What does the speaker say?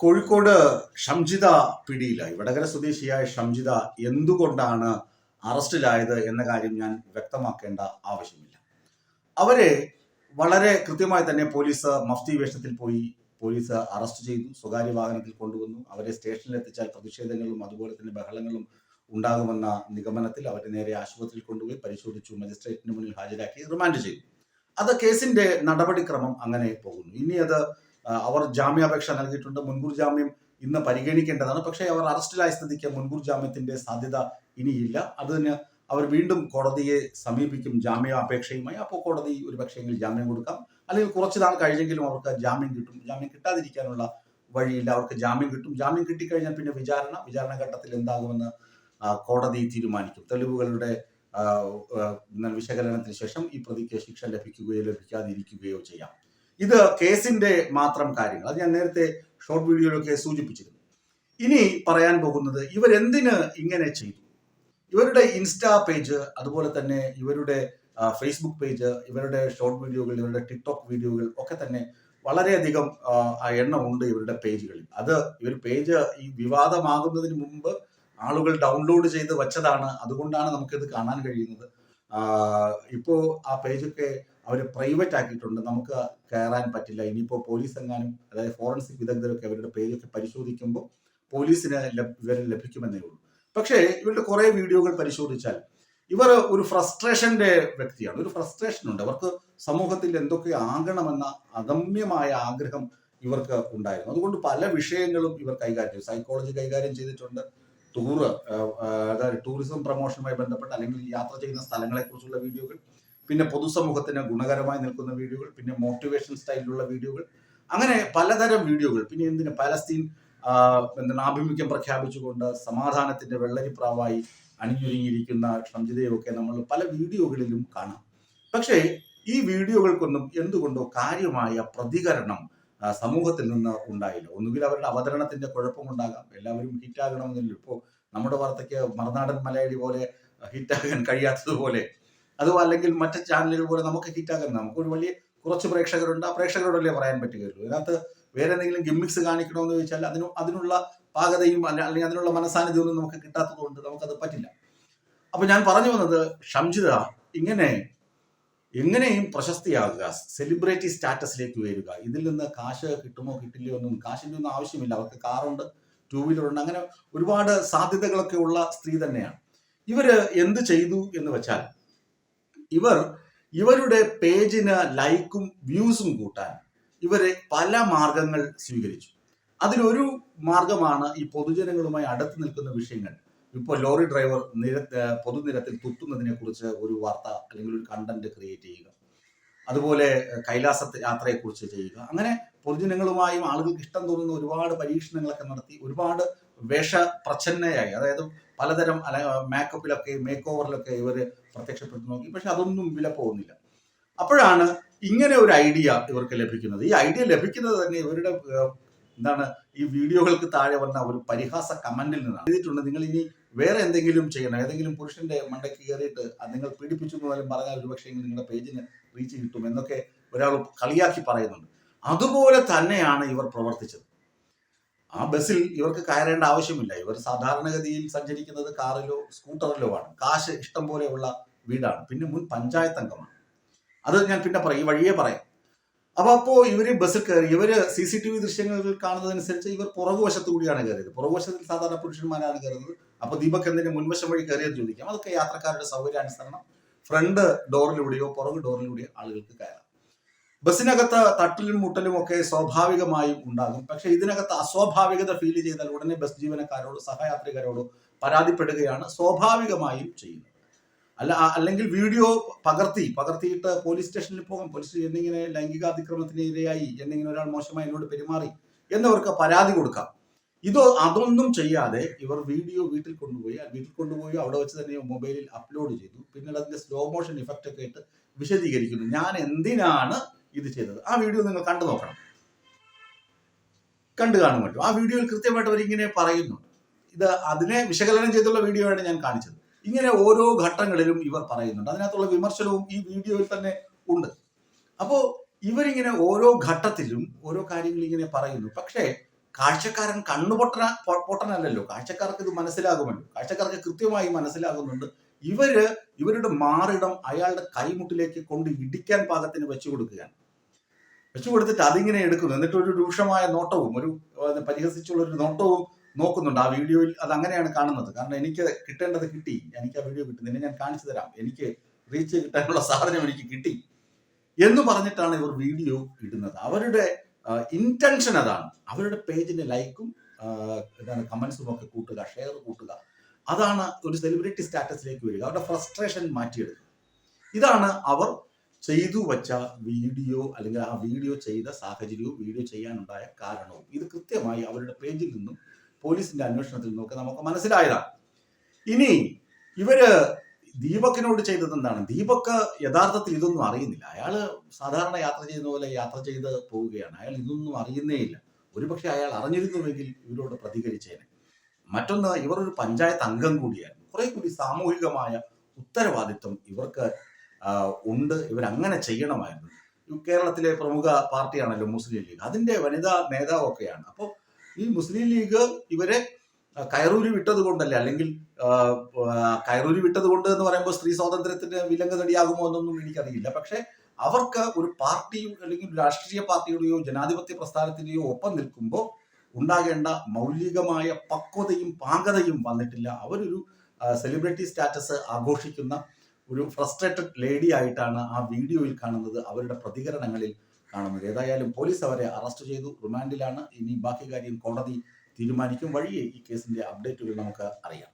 കോഴിക്കോട് ഷംജിത പിടിയിലായി. വടകര സ്വദേശിയായ ഷംജിത എന്തുകൊണ്ടാണ് അറസ്റ്റിലായത് എന്ന കാര്യം ഞാൻ വ്യക്തമാക്കേണ്ട ആവശ്യമില്ല. അവരെ വളരെ കൃത്യമായി തന്നെ പോലീസ് മഫ്തി വേഷത്തിൽ പോയി പോലീസ് അറസ്റ്റ് ചെയ്തു സ്വകാര്യ വാഹനത്തിൽ കൊണ്ടുവന്നു. അവരെ സ്റ്റേഷനിൽ എത്തിച്ചാൽ പ്രതിഷേധങ്ങളും അതുപോലെ തന്നെ ബഹളങ്ങളും ഉണ്ടാകുമെന്ന നിഗമനത്തിൽ അവരെ നേരെ ആശുപത്രിയിൽ കൊണ്ടുപോയി പരിശോധിച്ചു മജിസ്ട്രേറ്റിന് മുന്നിൽ ഹാജരാക്കി റിമാൻഡ് ചെയ്തു. അത് കേസിന്റെ നടപടിക്രമം അങ്ങനെ പോകുന്നു. ഇനി അത് അവർ ജാമ്യാപേക്ഷ നൽകിയിട്ടുണ്ട്. മുൻകൂർ ജാമ്യം ഇന്ന് പരിഗണിക്കേണ്ടതാണ്. പക്ഷേ അവർ അറസ്റ്റിലായ സ്ഥിതിക്ക് മുൻകൂർ ജാമ്യത്തിന്റെ സാധ്യത ഇനിയില്ല. അതിന് അവർ വീണ്ടും കോടതിയെ സമീപിക്കും ജാമ്യാപേക്ഷയുമായി. അപ്പോൾ കോടതി ഒരു പക്ഷേങ്കിൽ ജാമ്യം കൊടുക്കാം. അല്ലെങ്കിൽ കുറച്ച് നാൾ കഴിഞ്ഞെങ്കിലും അവർക്ക് ജാമ്യം കിട്ടും. ജാമ്യം കിട്ടാതിരിക്കാനുള്ള വഴിയില്ല. അവർക്ക് ജാമ്യം കിട്ടും. ജാമ്യം കിട്ടിക്കഴിഞ്ഞാൽ പിന്നെ വിചാരണ വിചാരണ ഘട്ടത്തിൽ എന്താകുമെന്ന് കോടതി തീരുമാനിക്കും. തെളിവുകളുടെ വിശകലനത്തിന് ശേഷം ഈ പ്രതിക്ക് ശിക്ഷ ലഭിക്കുകയോ ലഭിക്കാതിരിക്കുകയോ ചെയ്യാം. ഇത് കേസിന്റെ മാത്രം കാര്യങ്ങൾ. അത് ഞാൻ നേരത്തെ ഷോർട്ട് വീഡിയോയിലൊക്കെ സൂചിപ്പിച്ചിരുന്നു. ഇനി പറയാൻ പോകുന്നത് ഇവരെന്തിന് ഇങ്ങനെ ചെയ്തു? ഇവരുടെ ഇൻസ്റ്റാ പേജ് അതുപോലെ തന്നെ ഇവരുടെ ഫേസ്ബുക്ക് പേജ് ഇവരുടെ ഷോർട്ട് വീഡിയോകൾ ഇവരുടെ ടിക്ടോക്ക് വീഡിയോകൾ ഒക്കെ തന്നെ വളരെയധികം ആ, ആ എണ്ണം ഉണ്ട് ഇവരുടെ പേജുകളിൽ. അത് ഇവർ പേജ് ഈ വിവാദമാകുന്നതിന് മുമ്പ് ആളുകൾ ഡൗൺലോഡ് ചെയ്ത് വെച്ചതാണ്. അതുകൊണ്ടാണ് നമുക്കിത് കാണാൻ കഴിയുന്നത്. ഇപ്പോൾ ഇപ്പോ ആ പേജൊക്കെ അവർ പ്രൈവറ്റ് ആക്കിയിട്ടുണ്ട്. നമുക്ക് കയറാൻ പറ്റില്ല. ഇനിയിപ്പോൾ പോലീസ് എങ്ങാനും അതായത് ഫോറൻസിക് വിദഗ്ധരൊക്കെ അവരുടെ പേജൊക്കെ പരിശോധിക്കുമ്പോൾ പോലീസിന് വിവരം ലഭിക്കുമെന്നേ ഉള്ളൂ. പക്ഷേ ഇവരുടെ കുറെ വീഡിയോകൾ പരിശോധിച്ചാൽ ഇവർ ഒരു ഫ്രസ്ട്രേഷന്റെ വ്യക്തിയാണ്. ഒരു ഫ്രസ്ട്രേഷൻ ഉണ്ട് അവർക്ക് സമൂഹത്തിൽ എന്തൊക്കെ ആകണമെന്ന അഗമ്യമായ ആഗ്രഹം ഇവർക്ക് ഉണ്ടായിരുന്നു. അതുകൊണ്ട് പല വിഷയങ്ങളും ഇവർ കൈകാര്യം ചെയ്തു സൈക്കോളജി കൈകാര്യം ചെയ്തിട്ടുണ്ട്. ടൂറ് അതായത് ടൂറിസം പ്രൊമോഷനുമായി ബന്ധപ്പെട്ട് അല്ലെങ്കിൽ യാത്ര ചെയ്യുന്ന സ്ഥലങ്ങളെ കുറിച്ചുള്ള വീഡിയോകൾ പിന്നെ പൊതുസമൂഹത്തിന് ഗുണകരമായി നിൽക്കുന്ന വീഡിയോകൾ പിന്നെ മോട്ടിവേഷൻ സ്റ്റൈലിലുള്ള വീഡിയോകൾ അങ്ങനെ പലതരം വീഡിയോകൾ. പിന്നെ എന്തിന്? പലസ്തീൻ എന്താണ് ആഭിമുഖ്യം പ്രഖ്യാപിച്ചുകൊണ്ട് സമാധാനത്തിന്റെ വെള്ളരിപ്രാവായി അണിഞ്ഞൊരുങ്ങിയിരിക്കുന്ന ഷംജിതയൊക്കെ നമ്മൾ പല വീഡിയോകളിലും കാണാം. പക്ഷേ ഈ വീഡിയോകൾക്കൊന്നും എന്തുകൊണ്ടോ കാര്യമായ പ്രതികരണം സമൂഹത്തിൽ നിന്ന് ഉണ്ടായില്ല. ഒന്നുകിൽ അവരുടെ അവതരണത്തിന്റെ കുഴപ്പമുണ്ടാകാം. എല്ലാവരും ഹിറ്റാകണമെന്നില്ല. ഇപ്പോൾ നമ്മുടെ വാർത്തയ്ക്ക് മറുനാടൻ മലയാളി പോലെ ഹിറ്റാകാൻ കഴിയാത്തതുപോലെ അതോ അല്ലെങ്കിൽ മറ്റ് ചാനലുകൾ പോലെ നമുക്ക് ഹിറ്റാക്കുന്ന നമുക്ക് ഒരു വലിയ കുറച്ച് പ്രേക്ഷകരുണ്ട്. ആ പ്രേക്ഷകരോടല്ലേ പറയാൻ പറ്റുകയുള്ളൂ. ഇതിനകത്ത് വേറെ എന്തെങ്കിലും ഗിമ്മിക്സ് കാണിക്കണമെന്ന് ചോദിച്ചാൽ അതിന് അതിനുള്ള പാകതയും അല്ല- അല്ലെങ്കിൽ അതിനുള്ള മനസാന്നിധ്യമൊന്നും നമുക്ക് കിട്ടാത്തത് കൊണ്ട് നമുക്കത് പറ്റില്ല. അപ്പൊ ഞാൻ പറഞ്ഞു വന്നത് ഷംജിത ഇങ്ങനെ എങ്ങനെയും പ്രശസ്തിയാകുക സെലിബ്രിറ്റി സ്റ്റാറ്റസിലേക്ക് ഉയരുക. ഇതിൽ നിന്ന് കാശ് കിട്ടുമോ കിട്ടില്ലയോ ഒന്നും കാശിന്റെ ഒന്നും ആവശ്യമില്ല. അവർക്ക് കാറുണ്ട് ടൂ വീലർ ഉണ്ട്. അങ്ങനെ ഒരുപാട് സാധ്യതകളൊക്കെ ഉള്ള സ്ത്രീ തന്നെയാണ്. ഇവർ എന്ത് ചെയ്തു എന്ന് വെച്ചാൽ ഇവർ ഇവരുടെ പേജിന് ലൈക്കും വ്യൂസും കൂട്ടാൻ ഇവരെ പല മാർഗങ്ങൾ സ്വീകരിച്ചു. അതിലൊരു മാർഗമാണ് ഈ പൊതുജനങ്ങളുമായി അടുത്ത് നിൽക്കുന്ന വിഷയങ്ങൾ. ഇപ്പോൾ ലോറി ഡ്രൈവർ നിര പൊതുനിരത്തിൽ തുത്തുന്നതിനെ കുറിച്ച് ഒരു വാർത്ത അല്ലെങ്കിൽ ഒരു കണ്ടന്റ് ക്രിയേറ്റ് ചെയ്യുക. അതുപോലെ കൈലാസ യാത്രയെക്കുറിച്ച് ചെയ്യുക. അങ്ങനെ പൊതുജനങ്ങളുമായും ആളുകൾക്ക് ഇഷ്ടം തോന്നുന്ന ഒരുപാട് പരീക്ഷണങ്ങളൊക്കെ നടത്തി ഒരുപാട് വേഷ പ്രച്ഛന്നയായി അതായത് പലതരം അല മേക്കപ്പിലൊക്കെ മേക്ക് ഓവറിലൊക്കെ ഇവർ പ്രത്യക്ഷപ്പെട്ടു നോക്കി. പക്ഷെ അതൊന്നും വില പോകുന്നില്ല. അപ്പോഴാണ് ഇങ്ങനെ ഒരു ഐഡിയ ഇവർക്ക് ലഭിക്കുന്നത്. ഈ ഐഡിയ ലഭിക്കുന്നത് തന്നെ ഇവരുടെ എന്താണ് ഈ വീഡിയോകൾക്ക് താഴെ വന്ന ഒരു പരിഹാസ കമന്റിൽ നിന്നാണ്. എഴുതിയിട്ടുണ്ട് നിങ്ങൾ ഇനി വേറെ എന്തെങ്കിലും ചെയ്യണം. ഏതെങ്കിലും പുരുഷന്റെ മണ്ടയ്ക്ക് കയറിയിട്ട് നിങ്ങൾ പീഡിപ്പിച്ചു പോലും പറഞ്ഞാൽ ഒരുപക്ഷെ നിങ്ങളുടെ പേജിന് റീച്ച് കിട്ടും എന്നൊക്കെ ഒരാൾ കളിയാക്കി പറയുന്നുണ്ട്. അതുപോലെ തന്നെയാണ് ഇവർ പ്രവർത്തിച്ചത്. ആ ബസ്സിൽ ഇവർക്ക് കയറേണ്ട ആവശ്യമില്ല. ഇവർ സാധാരണഗതിയിൽ സഞ്ചരിക്കുന്നത് കാറിലോ സ്കൂട്ടറിലോ ആണ്. കാശ് ഇഷ്ടം പോലെയുള്ള വീടാണ്. പിന്നെ മുൻ പഞ്ചായത്ത് അംഗമാണ്. അത് ഞാൻ പിന്നെ പറയും ഈ വഴിയേ പറയാം. അപ്പൊ അപ്പോ ഇവർ ബസ്സിൽ കയറി ഇവർ സി സി ടി വി ദൃശ്യങ്ങളിൽ കാണുന്നതനുസരിച്ച് ഇവർ പുറകുവശത്തു കൂടിയാണ് കയറിയത്. പുറകുവശത്തിൽ സാധാരണ പുരുഷന്മാരാണ് കയറുന്നത്. അപ്പൊ ദീപക് എന്തിന്റെ മുൻവശം വഴി കയറിയെന്ന് ചോദിക്കാം. അതൊക്കെ യാത്രക്കാരുടെ സൗകര്യാനുസരണം. ഫ്രണ്ട് ഡോറിലൂടെയോ പുറകു ഡോറിലൂടെയോ ആളുകൾക്ക് കയറാം. ബസ്സിനകത്ത് തട്ടലും മുട്ടലും ഒക്കെ സ്വാഭാവികമായും ഉണ്ടാകും. പക്ഷെ ഇതിനകത്ത് അസ്വാഭാവികത ഫീൽ ചെയ്താൽ ഉടനെ ബസ് ജീവനക്കാരോട് സഹയാത്രികരോട് പരാതിപ്പെടുകയാണ് സ്വാഭാവികമായും ചെയ്യുന്നത്. അല്ല അല്ലെങ്കിൽ വീഡിയോ പകർത്തി പകർത്തിയിട്ട് പോലീസ് സ്റ്റേഷനിൽ പോകാം പോലീസ് സ്റ്റേഷൻ എന്നിങ്ങനെ ലൈംഗികാതിക്രമത്തിന് ഇരയായി എന്നിങ്ങനെ ഒരാൾ മോശമായി എന്നോട് പെരുമാറി എന്നവർക്ക് പരാതി കൊടുക്കാം. ഇതോ അതൊന്നും ചെയ്യാതെ ഇവർ വീഡിയോ വീട്ടിൽ കൊണ്ടുപോയി വീട്ടിൽ കൊണ്ടുപോയി അവിടെ വെച്ച് തന്നെ മൊബൈലിൽ അപ്ലോഡ് ചെയ്തു. പിന്നീട് അതിന്റെ സ്ലോ മോഷൻ ഇഫക്റ്റ് ഒക്കെ ഇട്ട് വിശദീകരിക്കുന്നു. ഞാൻ എന്തിനാണ് ഇത് ചെയ്തത്. ആ വീഡിയോ നിങ്ങൾ കണ്ടു നോക്കണം. കണ്ടു കാണുമല്ലോ ആ വീഡിയോയിൽ കൃത്യമായിട്ട് അവരിങ്ങനെ പറയുന്നു. ഇത് അതിനെ വിശകലനം ചെയ്തുള്ള വീഡിയോ ആണ് ഞാൻ കാണിച്ചത്. ഇങ്ങനെ ഓരോ ഘട്ടങ്ങളിലും ഇവർ പറയുന്നുണ്ട്. അതിനകത്തുള്ള വിമർശനവും ഈ വീഡിയോയിൽ തന്നെ ഉണ്ട്. അപ്പോ ഇവരിങ്ങനെ ഓരോ ഘട്ടത്തിലും ഓരോ കാര്യങ്ങൾ ഇങ്ങനെ പറയുന്നു. പക്ഷേ കാഴ്ചക്കാരൻ കണ്ണുപൊട്ടന പൊട്ടനല്ലല്ലോ. കാഴ്ചക്കാർക്ക് ഇത് മനസ്സിലാകുമല്ലോ. കാഴ്ചക്കാർക്ക് കൃത്യമായി മനസ്സിലാകുന്നുണ്ട്. ഇവർ ഇവരുടെ മാറിടം അയാളുടെ കൈമുട്ടിലേക്ക് കൊണ്ട് ഇടിക്കാൻ പാകത്തിന് വെച്ചു കൊടുക്കുകയാണ്. വെച്ചു കൊടുത്തിട്ട് അതിങ്ങനെ എടുക്കുന്നു. എന്നിട്ട് ഒരു രൂക്ഷമായ നോട്ടവും ഒരു പരിഹസിച്ചുള്ള ഒരു നോട്ടവും നോക്കുന്നുണ്ട്. ആ വീഡിയോയിൽ അത് അങ്ങനെയാണ് കാണുന്നത്. കാരണം എനിക്ക് കിട്ടേണ്ടത് കിട്ടി. എനിക്ക് ആ വീഡിയോ കിട്ടി. നിന്നെ ഞാൻ കാണിച്ചു തരാം. എനിക്ക് റീച്ച് കിട്ടാനുള്ള സാധനം എനിക്ക് കിട്ടി എന്ന് പറഞ്ഞിട്ടാണ് ഇവർ വീഡിയോ ഇടുന്നത്. അവരുടെ ഇന്റൻഷൻ അതാണ്. അവരുടെ പേജിന് ലൈക്കും എന്താണ് കമന്റ്സും ഒക്കെ കൂട്ടുക ഷെയർ കൂട്ടുക. അതാണ് ഒരു സെലിബ്രിറ്റി സ്റ്റാറ്റസിലേക്ക് വരിക. അവരുടെ ഫ്രസ്ട്രേഷൻ മാറ്റിയെടുക്കുക. ഇതാണ് അവർ ചെയ്തു വച്ച വീഡിയോ അല്ലെങ്കിൽ ആ വീഡിയോ ചെയ്ത സാഹചര്യവും വീഡിയോ ചെയ്യാനുണ്ടായ കാരണവും. ഇത് കൃത്യമായി അവരുടെ പേജിൽ നിന്നും പോലീസിന്റെ അന്വേഷണത്തിൽ നിന്നൊക്കെ നമുക്ക് മനസ്സിലായതാണ്. ഇനി ഇവർ ദീപക്കിനോട് ചെയ്തത് എന്താണ്? ദീപക്ക് യഥാർത്ഥത്തിൽ ഇതൊന്നും അറിയുന്നില്ല. അയാൾ സാധാരണ യാത്ര ചെയ്യുന്ന പോലെ യാത്ര ചെയ്ത് പോവുകയാണ്. അയാൾ ഇതൊന്നും അറിയുന്നേ ഇല്ല. ഒരുപക്ഷെ അയാൾ അറിഞ്ഞിരുന്നുവെങ്കിൽ ഇവരോട് പ്രതികരിച്ചേനെ. മറ്റൊന്ന് ഇവർ ഒരു പഞ്ചായത്ത് അംഗം കൂടിയായിരുന്നു. കുറെ കൂടി സാമൂഹികമായ ഉത്തരവാദിത്വം ഇവർക്ക് ഉണ്ട്. ഇവരങ്ങനെ ചെയ്യണമായിരുന്നു. കേരളത്തിലെ പ്രമുഖ പാർട്ടിയാണല്ലോ മുസ്ലിം ലീഗ്. അതിന്റെ വനിതാ നേതാവൊക്കെയാണ്. അപ്പോൾ ഈ മുസ്ലിം ലീഗ് ഇവരെ കയറൂരി വിട്ടത് കൊണ്ടല്ലേ? അല്ലെങ്കിൽ കയറൂരി വിട്ടത് കൊണ്ട് എന്ന് പറയുമ്പോൾ സ്ത്രീ സ്വാതന്ത്ര്യത്തിന് വിലങ്ങതടിയാകുമോ എന്നൊന്നും എനിക്കറിയില്ല. പക്ഷേ അവർക്ക് ഒരു പാർട്ടിയും അല്ലെങ്കിൽ രാഷ്ട്രീയ പാർട്ടിയുടെയോ ജനാധിപത്യ പ്രസ്ഥാനത്തിന്റെയോ ഒപ്പം നിൽക്കുമ്പോൾ ഉണ്ടാകേണ്ട മൗലികമായ പക്വതയും പാകതയും വന്നിട്ടില്ല. അവരൊരു സെലിബ്രിറ്റി സ്റ്റാറ്റസ് ആഘോഷിക്കുന്ന ഒരു ഫ്രസ്ട്രേറ്റഡ് ലേഡി ആയിട്ടാണ് ആ വീഡിയോയിൽ കാണുന്നത്. അവരുടെ പ്രതികരണങ്ങളിൽ കാണുന്നത്. ഏതായാലും പോലീസ് അവരെ അറസ്റ്റ് ചെയ്തു. റിമാൻഡിലാണ് ഇനി ബാക്കി കാര്യം കോടതി തീരുമാനിക്കും വഴിയേ ഈ കേസിന്റെ അപ്ഡേറ്റുകൾ നമുക്ക് അറിയാം.